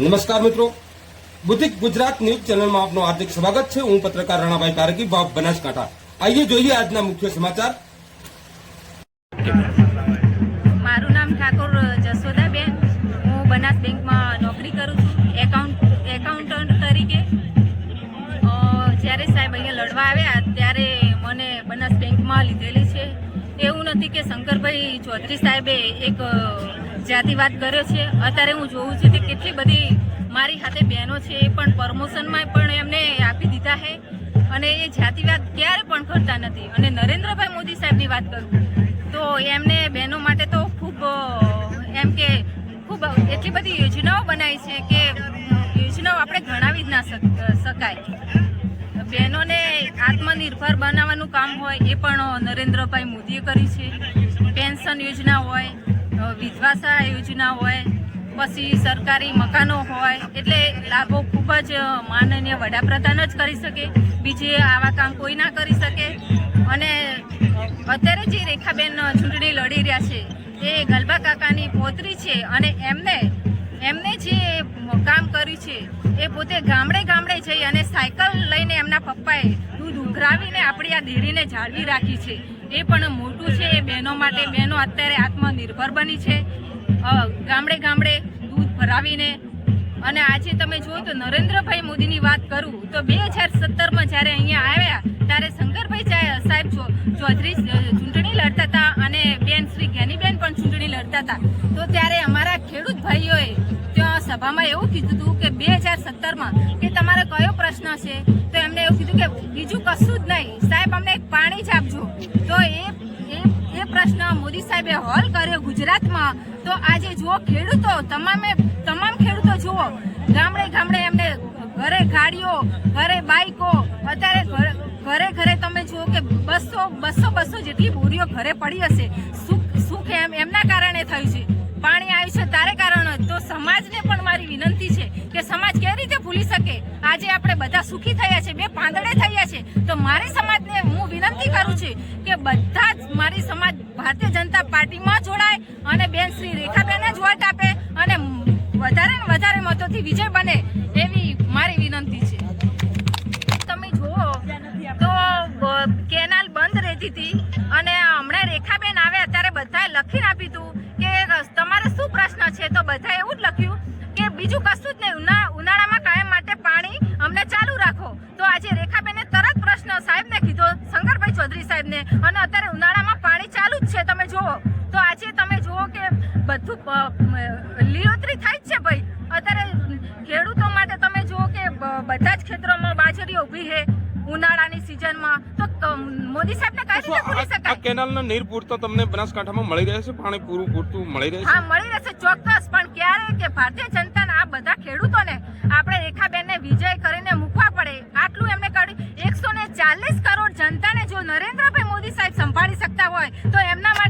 નમસ્કાર મિત્રો. બુદ્ધિક ગુજરાત ન્યૂઝ ચેનલમાં આપનું હાર્દિક સ્વાગત છે. હું પત્રકાર રાણાભાઈ કારકી બાપ બનાસકાંઠા. આઈએ જોઈએ આજના મુખ્ય સમાચાર. મારું નામ ઠાકોર જસોદાબેન. હું બનાસ બેંકમાં નોકરી કરું છું. એકાઉન્ટ, એકાઉન્ટન્ટ તરીકે. જ્યારે સાહેબ અહીંયા લડવા આવ્યા, ત્યારે મને બનાસ બેંકમાં લીધેલી છે. એવું નથી કે શંકરભાઈ ચૌધરી સાહેબે એક જાતિવાદ કર્યો છે, અત્યારે હું જોઉં છું કે કેટલી બધી મારી હાથે બહેનો છે, એ પણ પ્રમોશનમાં પણ એમને આપી દીધા છે અને એ જાતિવાદ ક્યારે પણ કરતા નથી. અને નરેન્દ્રભાઈ મોદી સાહેબની વાત કરું, તો એમને બહેનો માટે તો ખૂબ એમ કે ખૂબ એટલી બધી યોજનાઓ બનાવી છે કે યોજનાઓ આપણે ગણાવી જ ના શક- શકાય. બહેનોને આત્મનિર્ભર બનાવવાનું કામ હોય એ પણ નરેન્દ્રભાઈ મોદીએ કર્યું છે. પેન્શન યોજના હોય અ, વિધવા સહાય યોજના હોય પછી સરકારી મકાનો હોય એટલે લાભો ખૂબ જ માનનીય વડાપ્રધાન જ કરી શકે. બીજે આવા કામ કોઈ ના કરી શકે. અને અત્યારે જે રેખાબેન ચૂંટણી લડી રહ્યા છે એ ગલબા કાકાની પોતરી છે અને એમને એમને જે કામ કર્યું છે એ પોતે ગામડે ગામડે જઈ અને સાયકલ લઈને એમના પપ્પાએ દૂધ ઉઘરાવીને આપણી આ દેરીને જાળવી રાખી છે. એ પણ મોટું છે, એ બહેનો માટે, બહેનો અત્યારે આત્મનિર્ભર બની છે. ગામડે ગામડે દૂધ ભરાવીને. અને આજે તમે જુઓ તો નરેન્દ્રભાઈ મોદીની વાત કરું તો બે હજાર સત્તરમાં જ્યારે અહીંયા આવ્યા, ત્યારે શંકરભાઈ સાહેબ ચૌધરી ચૂંટણી લડતા હતા અને બેન શ્રી જ્ઞાનીબેન પણ ચૂંટણી લડતા હતા. તો ત્યારે અમારા ખેડૂત ભાઈઓએ ત્યાં સભામાં એવું કીધું હતું કે બે હજાર સત્તરમાં કે તમારો કયો પ્રશ્ન છે? તો એમને એવું કીધું કે બીજું કશું જ નહીં. સાહેબ, અમને પાણી જ આપજો. તો એ એ પ્રશ્ન મોદી સાહેબે હલ કર્યો ગુજરાતમાં. તો આજે જુઓ ખેડૂતો, તમામે તમામ ખેડૂતો જુઓ. ગામડે ગામડે એમને ઘરે ગાડીઓ, ઘરે બાઈકો, અત્યારે ઘરે- ઘરે ઘરે તમે જુઓ કે બસો બસો બસો જેટલી બોરીઓ ઘરે પડી હશે. સુખ સુખ એમ એમના કારણે થયું છે. પાણી આવ્યું છે તારે કારણે. તો સમાજને પણ મારી વિનંતી છે કે સમાજ કેવી રીતે ભૂલી શકે? આજે આપણે બધા સુખી થયા છે બધા જ મારી સમાજ ભારતીય જનતા પાર્ટીમાં જોડાય અને બેન શ્રી રેખાબેન જ વોટ આપે અને વધારે ને વધારે મતોથી વિજય બને એવી મારી વિનંતી છે. તમે જુઓ તો કેનાલ બંધ રહેતી હતી અને હમણાં રેખાબેન આવે ત્યારે બધાએ લખીને આપ્યું હતું કે, તમારે શું પ્રશ્ન છે? તો બધાએ એવું જ લખ્યું કે, બીજું કશું બધું લીલોતરી થાય છે ભાઈ. અત્યારે ખેડૂતો માટે તમે જુઓ કે બધા જ ખેતરોમાં બાજરી ઊભી છે ઉનાળાની સિઝનમાં. તો મોદી સાહેબને કઈ રીતે ભૂલી આ કેનાલનો નીર પૂરતો તમને બનાસકાંઠામાં મળી રહે છે? પાણી પૂરું પૂરતું મળી રહે છે? હા મળી રહેશે ચોક્કસ. પણ ક્યારે કે ભારતીય જનતાના આ બધા ખેડૂતોને આપણે રેખાબેનને વિજય કરીને મૂકવા પડે? આટલું એમને કરી એકસો ને ચાલીસ કરોડ જનતાને જો નરેન્દ્રભાઈ મોદી સાહેબ સંભાળી શકતા હોય તો એમના માટે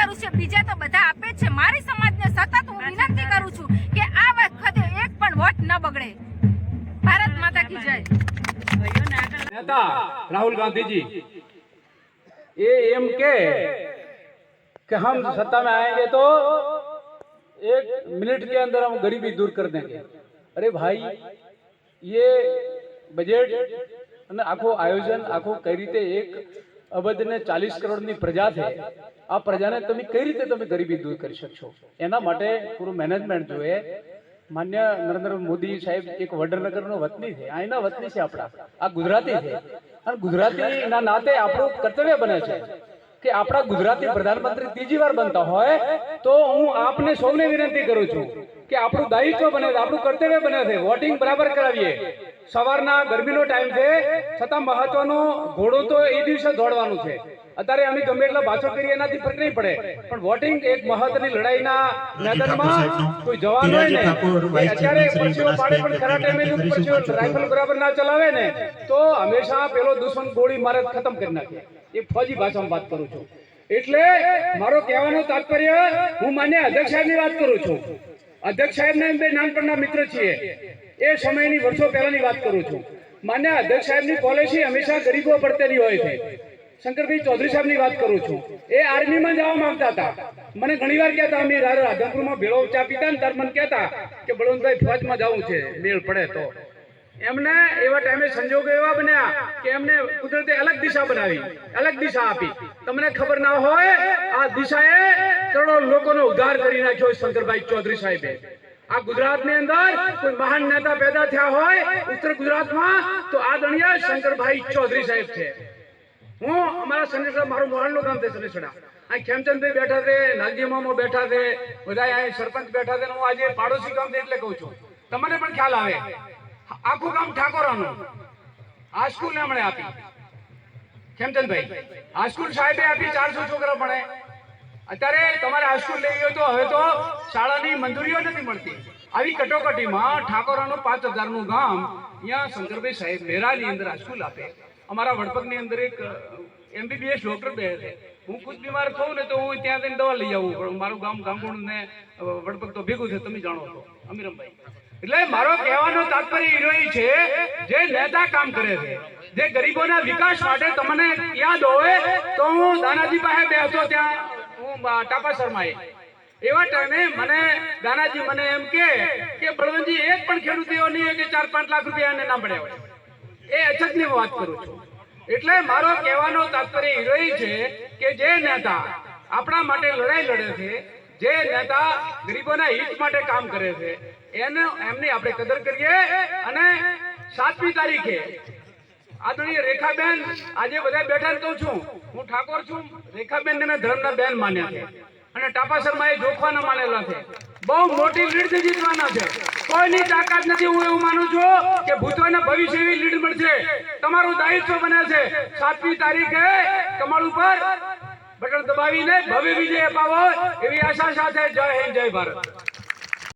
કરું છું બીજા તો બધા આપે જ છે મારી સમાજને સતત હું વિનંતી કરું છું કે આ વખતે એક પણ વોટ ન બગડે ભારત માતા કી જય नेता राहुल गांधी जी ये एम के कि हम सत्ता में आएंगे तो एक मिनट के अंदर हम गरीबी दूर कर देंगे अरे भाई ये બજેટ અને આખું આયોજન આખું કઈ રીતે એક અબજ ને ચાલીસ કરોડની પ્રજા છે. આ પ્રજાને તમે કઈ રીતે તમે ગરીબી દૂર કરી શકશો? એના માટે પૂરું મેનેજમેન્ટ જોઈએ. માન્ય નરેન્દ્ર મોદી સાહેબ એક વડનગરનો વતની છે. અહીંના વતની છે આપણા. આ ગુજરાતી છે. અને ગુજરાતીના નાતે આપણું કર્તવ્ય બને છે કે આપણા ગુજરાતી પ્રધાનમંત્રી ત્રીજી વાર બનતા હોય તો હું આપને સૌને વિનંતી કરું છું કે આપણું દાયિત્વ બને આપણું કર્તવ્ય બને છે. વોટિંગ બરાબર કરાવીએ. સવારના ગરમીનો ટાઈમ છે. છતાં મહત્વનો ઘોડો તો એ દિવસે દોડવાનું છે. અત્યારે અમે ગમે એટલા પાછો કરીએ એનાથી ફરક નહીં પડે. પણ વોટિંગ એક મહત્વની લડાઈના મેદાનમાં કોઈ જવાન હોય ને અત્યારે પરસેવો પાડે પણ ખરા ટાઈમે જો પરસેવો રાઇફલ બરાબર ના ચલાવે ને તો હંમેશા પેલો દુશ્મન ગોળી મારે ખતમ કરી નાખે. એ ફોજી ભાષામાં વાત કરું છું. એટલે મારો કહેવાનો તાત્પર્ય હું માન્ય અધ્યક્ષ સાહેબની વાત કરું છું. અધ્યક્ષ સાહેબના બે નાનપણના મિત્ર છીએ. એ સમયની વર્ષો પહેલાની વાત કરું છું. માન્ય અધ્યક્ષ સાહેબની પોલિસી હંમેશા ગરીબો પડતેલી હોય છે. શંકરભાઈ ચૌધરી સાહેબની વાત કરું છું. એ આર્મીમાં જવા માંગતા હતા. મને ઘણીવાર કહેતા, અમે રાધનપુરમાં ભેળો ચા પીતા ને ત્યારે મને કહેતા કે બળવંતભાઈ ફોજમાં જવું છે. મેળ પડે તો. એમને એવા ટાઈમે સંજોગો એવા બન્યા કે એમને કુદરતે અલગ દિશા બનાવી, અલગ દિશા આપી. તમને ખબર ના હોય, આ દિશાએ કરોડો લોકોનો ઉદ્ધાર કરી નાખ્યો શંકરભાઈ ચૌધરી સાહેબે. આ ગુજરાતની અંદર કોઈ મહાન નેતા પેદા થયા હોય ઉત્તર ગુજરાતમાં, તો આદરણીય શંકરભાઈ ચૌધરી સાહેબ છે. હું અમારા સનેસડા મારું મોહનનું કામ છે સનેસડા અહીં ખેમચંદભાઈ બેઠા છે, નાગજી મામો બેઠા છે બધા અહીં સરપંચ બેઠા છે હું આજે પાડોશી ગામ એટલે કહું છું. તમને પણ ખ્યાલ આવે. આખું ગામ ઠાકોરાનું. આ સ્કૂલ એમણે આપી. ખેમચંદભાઈ આ સ્કૂલ સાહેબે આપી, ચારસો છોકરા ભણે. અત્યારે તમારે આ સ્કૂલ લઈ ગયો તો હવે તો શાળાની મંજૂરીઓ નથી મળતી. આવી કટોકટીમાં ઠાકોરાનું પાંચ હજારનું ગામ અહીંયા શંકરભાઈ સાહેબ મેરાની અંદર આ સ્કૂલ આપે. અમારા વડપકની અંદર એક એમબીબીએસ ડોક્ટર બે છે. હું ખુદ બીમાર થઉં ને તો હું ત્યાં જઈને દવા લઈ આવું, પણ મારું ગામ ગામગુણ ને વડપક તો ભેગું છે, તમે જાણો છો. અમીરમભાઈ. એટલે મારો કહેવાનો તાત્પર્ય હિરોઈ છે, જે લેતા કામ કરે છે. જે ગરીબોના વિકાસ માટે તમને યાદ હોય, તો હું દાનાજી પાસે બેસતો ત્યાં. હું ટાપા શર્માએ. એવા ટાઈમે મને દાનાજી મને એમ કે કે બળવંતજી, એક પણ ખેડૂત એવો નહીં કે ચાર, પાંચ લાખ રૂપિયા એને ના મળ્યા હોય. એ અછતની વાત કરું છું. એટલે મારો કહેવાનો તાત્પર્ય હિરોઈ છે કે જે નેતા આપણા માટે લડાઈ લડે છે જે નેતા ગરીબોના હિત માટે કામ કરે છે, એને એમની આપણે કદર કરીએ અને સાતમી તારીખે આદરણીય રેખાબેન, આજે બધા બેઠા કહું છું, હું ઠાકોર છું રેખાબેન ને ધર્મના બેન માન્યા છે. અને ટાપાસરમાં એ જોખવાના માનેલા છે. બહુ મોટી લીડ જીતવાના છે. કોઈની તાકાત નથી, હું એવું માનું છું કે ભૂતવાના ભવિષ્ય એવી લીડ મળશે. તમારું દાયિત્વ બને છે. સાતમી તારીખે તમારું ઉપર બટન દબાવીને ભવ્ય વિજય અપાવો એવી આશા સાથે જય હિન્દ જય ભારત.